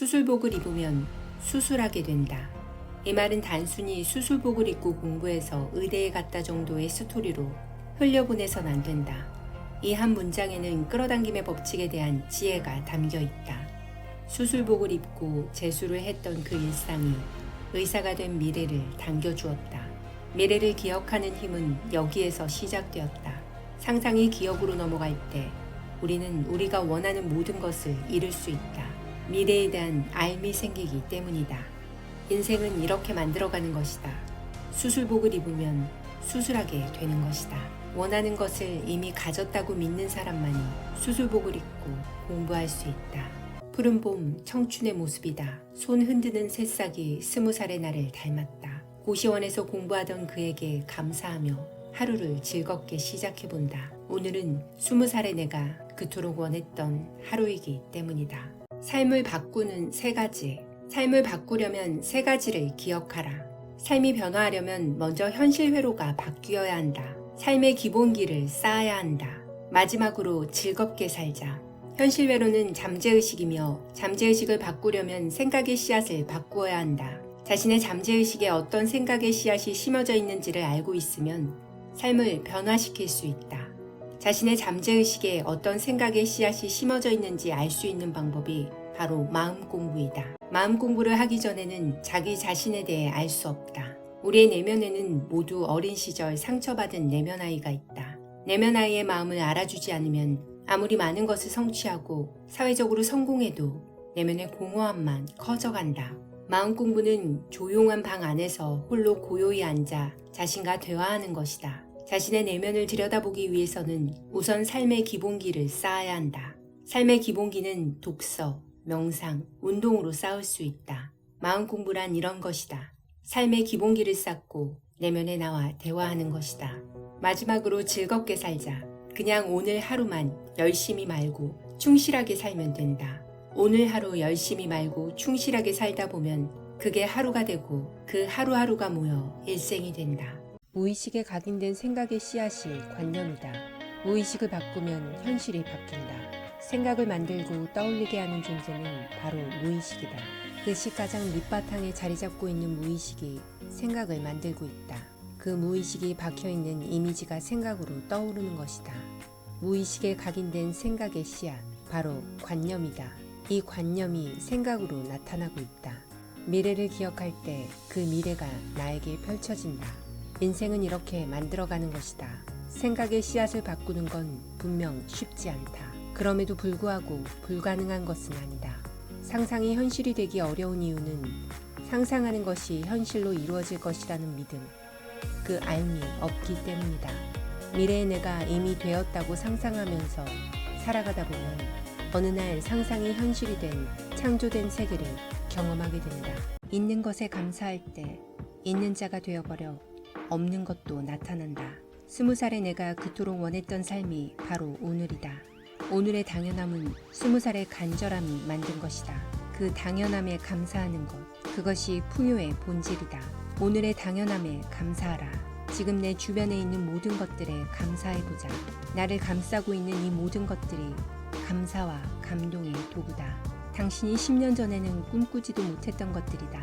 수술복을 입으면 수술하게 된다. 이 말은 단순히 수술복을 입고 공부해서 의대에 갔다 정도의 스토리로 흘려보내선 안 된다. 이 한 문장에는 끌어당김의 법칙에 대한 지혜가 담겨 있다. 수술복을 입고 재수를 했던 그 일상이 의사가 된 미래를 당겨주었다. 미래를 기억하는 힘은 여기에서 시작되었다. 상상이 기억으로 넘어갈 때 우리는 우리가 원하는 모든 것을 이룰 수 있다. 미래에 대한 알미 생기기 때문이다. 인생은 이렇게 만들어가는 것이다. 수술복을 입으면 수술하게 되는 것이다. 원하는 것을 이미 가졌다고 믿는 사람만이 수술복을 입고 공부할 수 있다. 푸른 봄 청춘의 모습이다. 손 흔드는 새싹이 스무 살의 나를 닮았다. 고시원에서 공부하던 그에게 감사하며 하루를 즐겁게 시작해본다. 오늘은 스무 살의 내가 그토록 원했던 하루이기 때문이다. 삶을 바꾸는 세 가지. 삶을 바꾸려면 세 가지를 기억하라. 삶이 변화하려면 먼저 현실 회로가 바뀌어야 한다. 삶의 기본기를 쌓아야 한다. 마지막으로 즐겁게 살자. 현실 회로는 잠재의식이며 잠재의식을 바꾸려면 생각의 씨앗을 바꾸어야 한다. 자신의 잠재의식에 어떤 생각의 씨앗이 심어져 있는지를 알고 있으면 삶을 변화시킬 수 있다. 자신의 잠재의식에 어떤 생각의 씨앗이 심어져 있는지 알 수 있는 방법이 바로 마음 공부이다. 마음 공부를 하기 전에는 자기 자신에 대해 알 수 없다. 우리의 내면에는 모두 어린 시절 상처받은 내면 아이가 있다. 내면 아이의 마음을 알아주지 않으면 아무리 많은 것을 성취하고 사회적으로 성공해도 내면의 공허함만 커져간다. 마음 공부는 조용한 방 안에서 홀로 고요히 앉아 자신과 대화하는 것이다. 자신의 내면을 들여다보기 위해서는 우선 삶의 기본기를 쌓아야 한다. 삶의 기본기는 독서, 명상, 운동으로 쌓을 수 있다. 마음 공부란 이런 것이다. 삶의 기본기를 쌓고 내면에 나와 대화하는 것이다. 마지막으로 즐겁게 살자. 그냥 오늘 하루만 열심히 말고 충실하게 살면 된다. 오늘 하루 열심히 말고 충실하게 살다 보면 그게 하루가 되고 그 하루하루가 모여 일생이 된다. 무의식에 각인된 생각의 씨앗이 관념이다. 무의식을 바꾸면 현실이 바뀐다. 생각을 만들고 떠올리게 하는 존재는 바로 무의식이다. 글씨 가장 밑바탕에 자리 잡고 있는 무의식이 생각을 만들고 있다. 그 무의식이 박혀 있는 이미지가 생각으로 떠오르는 것이다. 무의식에 각인된 생각의 씨앗, 바로 관념이다. 이 관념이 생각으로 나타나고 있다. 미래를 기억할 때 그 미래가 나에게 펼쳐진다. 인생은 이렇게 만들어가는 것이다. 생각의 씨앗을 바꾸는 건 분명 쉽지 않다. 그럼에도 불구하고 불가능한 것은 아니다. 상상이 현실이 되기 어려운 이유는 상상하는 것이 현실로 이루어질 것이라는 믿음, 그 알미 없기 때문이다. 미래의 내가 이미 되었다고 상상하면서 살아가다 보면 어느 날 상상이 현실이 된 창조된 세계를 경험하게 된다. 있는 것에 감사할 때 있는 자가 되어버려 없는 것도 나타난다. 스무 살의 내가 그토록 원했던 삶이 바로 오늘이다. 오늘의 당연함은 스무 살의 간절함이 만든 것이다. 그 당연함에 감사하는 것, 그것이 풍요의 본질이다. 오늘의 당연함에 감사하라. 지금 내 주변에 있는 모든 것들에 감사해보자. 나를 감싸고 있는 이 모든 것들이 감사와 감동의 도구다. 당신이 10년 전에는 꿈꾸지도 못했던 것들이다.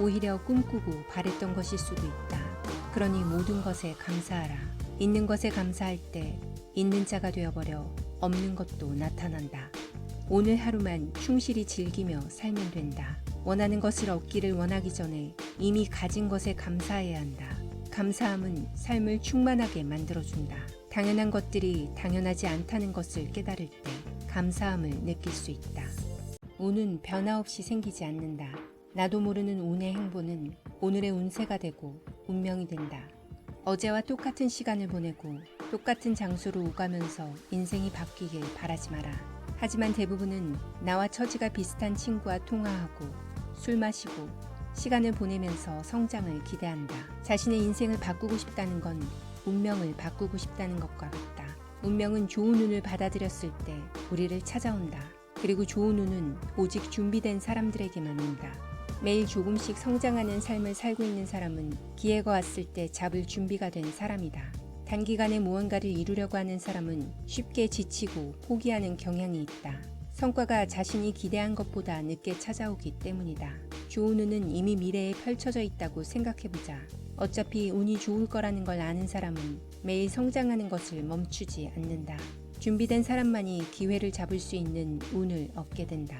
오히려 꿈꾸고 바랬던 것일 수도 있다. 그러니 모든 것에 감사하라. 있는 것에 감사할 때 있는 자가 되어버려 없는 것도 나타난다. 오늘 하루만 충실히 즐기며 살면 된다. 원하는 것을 얻기를 원하기 전에 이미 가진 것에 감사해야 한다. 감사함은 삶을 충만하게 만들어준다. 당연한 것들이 당연하지 않다는 것을 깨달을 때 감사함을 느낄 수 있다. 운은 변화 없이 생기지 않는다. 나도 모르는 운의 행보는 오늘의 운세가 되고 운명이 된다. 어제와 똑같은 시간을 보내고 똑같은 장소로 오가면서 인생이 바뀌길 바라지 마라. 하지만 대부분은 나와 처지가 비슷한 친구와 통화하고 술 마시고 시간을 보내면서 성장을 기대한다. 자신의 인생을 바꾸고 싶다는 건 운명을 바꾸고 싶다는 것과 같다. 운명은 좋은 운을 받아들였을 때 우리를 찾아온다. 그리고 좋은 운은 오직 준비된 사람들에게만 온다. 매일 조금씩 성장하는 삶을 살고 있는 사람은 기회가 왔을 때 잡을 준비가 된 사람이다. 단기간에 무언가를 이루려고 하는 사람은 쉽게 지치고 포기하는 경향이 있다. 성과가 자신이 기대한 것보다 늦게 찾아오기 때문이다. 좋은 운은 이미 미래에 펼쳐져 있다고 생각해보자. 어차피 운이 좋을 거라는 걸 아는 사람은 매일 성장하는 것을 멈추지 않는다. 준비된 사람만이 기회를 잡을 수 있는 운을 얻게 된다.